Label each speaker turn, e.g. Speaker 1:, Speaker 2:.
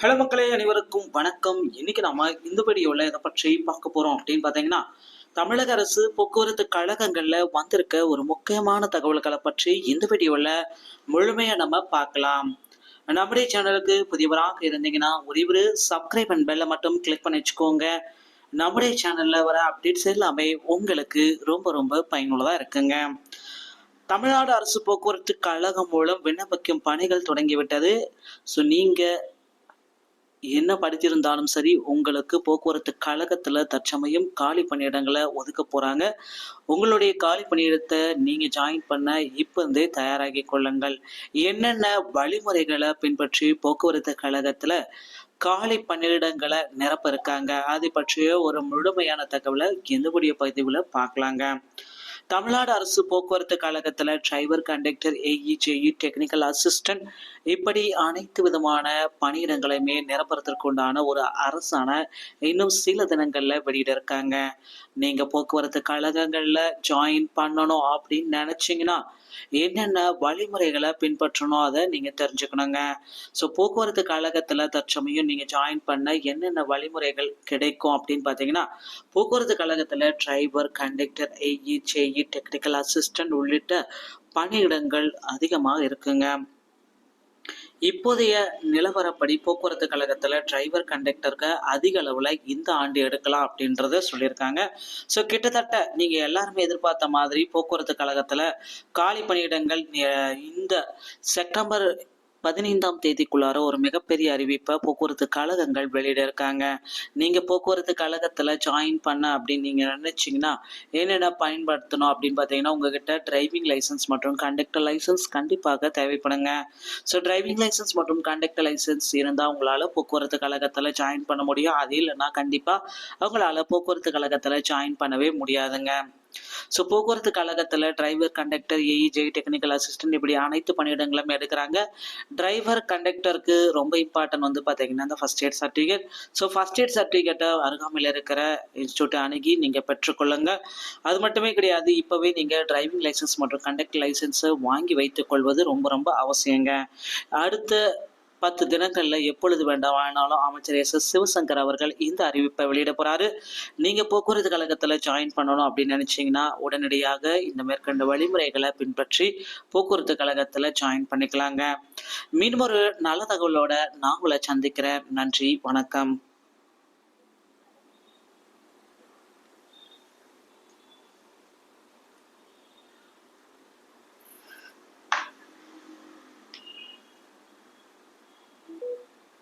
Speaker 1: Hello மக்களே அனைவருக்கும் வணக்கம். இன்னைக்கு நாம இந்த வீடியோவில் இதை பற்றி பார்க்க போறோம் அப்படின்னு பார்த்தீங்கன்னா தமிழக அரசு போக்குவரத்து கழகங்கள்ல வந்திருக்க ஒரு முக்கியமான தகவல்களை பற்றி இந்த வீடியோவில் முழுமையாக நம்ம பார்க்கலாம். நம்முடைய சேனலுக்கு புதியவராக இருந்தீங்கன்னா ஒரே ஒரு சப்ஸ்கிரைப் அண்ட் பெல்லை மட்டும் கிளிக் பண்ணி வச்சுக்கோங்க. நம்முடைய சேனல்ல வர அப்டேட்ஸ் எல்லாமே உங்களுக்கு ரொம்ப ரொம்ப பயனுள்ளதாக இருக்குங்க. தமிழ்நாடு அரசு போக்குவரத்து கழகம் மூலம் விண்ணப்பிக்கும் பணிகள் தொடங்கிவிட்டது. ஸோ நீங்கள் என்ன படித்திருந்தாலும் சரி உங்களுக்கு போக்குவரத்து கழகத்தில் தற்சமயம் காலி பணியிடங்களை ஒதுக்க போகிறாங்க உங்களுடைய காலி பணியிடத்தை நீங்கள் ஜாயின் பண்ண இப்போ இருந்தே தயாராகி கொள்ளுங்கள். என்னென்ன வழிமுறைகளை பின்பற்றி போக்குவரத்து கழகத்தில் காலி பணியிடங்களை நிரப்ப இருக்காங்க அதை பற்றிய ஒரு முழுமையான தகவலை எந்தபடிய பதிவில் பார்க்கலாங்க. தமிழ்நாடு அரசு போக்குவரத்து கழகத்தில் driver conductor AE JE technical assistant இப்படி அனைத்து விதமான பணியிடங்களையுமே நிரப்புறதற்குண்டான ஒரு அரசான இன்னும் சில தினங்களில் வெளியிட இருக்காங்க. நீங்கள் போக்குவரத்து கழகங்களில் ஜாயின் பண்ணணும் அப்படின்னு நினச்சிங்கன்னா என்னென்ன வழிமுறைகளை பின்பற்றணும் அதை நீங்கள் தெரிஞ்சுக்கணுங்க. ஸோ போக்குவரத்து கழகத்தில் தற்சமயம் நீங்கள் ஜாயின் பண்ண என்னென்ன வழிமுறைகள் கிடைக்கும் அப்படின்னு பார்த்தீங்கன்னா போக்குவரத்து கழகத்தில் driver conductor AE JE technical assistant உள்ளிட்ட பணியிடங்கள் அதிகமாக இருக்குங்க. இப்போதைய நிலவரப்படி போக்குவரத்து கழகத்தில் டிரைவர் கண்டக்டருக்கு அதிக அளவில் இந்த ஆண்டு எடுக்கலாம் அப்படின்றத சொல்லியிருக்காங்க. ஸோ கிட்டத்தட்ட நீங்கள் எல்லாருமே எதிர்பார்த்த மாதிரி போக்குவரத்து கழகத்தில் காலி பணியிடங்கள் இந்த செப்டம்பர் பதினைந்தாம் தேதிக்குள்ளார ஒரு மிகப்பெரிய அறிவிப்பை போக்குவரத்து கழகங்கள் வெளியிட இருக்காங்க. நீங்கள் போக்குவரத்து கழகத்தில் ஜாயின் பண்ண அப்படின்னு நீங்கள் நினச்சிங்கன்னா என்னென்ன பயன்படுத்தணும் அப்படின்னு பார்த்தீங்கன்னா உங்ககிட்ட டிரைவிங் லைசன்ஸ் மற்றும் கண்டக்டர் லைசன்ஸ் கண்டிப்பாக தேவைப்படுங்க. ஸோ டிரைவிங் லைசன்ஸ் மற்றும் கண்டக்டர் லைசன்ஸ் இருந்தால் உங்களால் போக்குவரத்து கழகத்தில் ஜாயின் பண்ண முடியும். அது இல்லைன்னா கண்டிப்பாக அவங்களால போக்குவரத்து கழகத்தில் ஜாயின் பண்ணவே முடியாதுங்க. ஸோ போக்குவரத்து கழகத்தில் driver conductor AE J technical assistant இப்படி அனைத்து பணியிடங்களும் எடுக்கிறாங்க. டிரைவர் கண்டக்டருக்கு ரொம்ப இம்பார்ட்டன்ட் வந்து பார்த்தீங்கன்னா இந்த first aid certificate so first aid சர்டிஃபிகேட்டை அருகாமையில் இருக்கிற இன்ஸ்டியூட்டை அணுகி நீங்கள் பெற்றுக்கொள்ளுங்க. அது மட்டுமே கிடையாது இப்போவே நீங்கள் டிரைவிங் லைசன்ஸ் மற்றும் கண்டக்டர் லைசன்ஸை வாங்கி வைத்துக்கொள்வது ரொம்ப ரொம்ப அவசியங்க. அடுத்த பத்து தினங்கள்ல எப்பொழுது வேண்டாமானாலும் அமைச்சர் எஸ். எஸ். சிவசங்கர் அவர்கள் இந்த அறிவிப்பை வெளியிட போறாரு. நீங்க போக்குவரத்து கழகத்துல ஜாயின் பண்ணணும் அப்படின்னு நினைச்சீங்கன்னா உடனடியாக இந்த மேற்கண்ட வழிமுறைகளை பின்பற்றி போக்குவரத்து கழகத்துல ஜாயின் பண்ணிக்கலாங்க. மீண்டும் ஒரு நல்ல தகவலோட நான் உங்களை சந்திக்கிறேன். நன்றி வணக்கம்.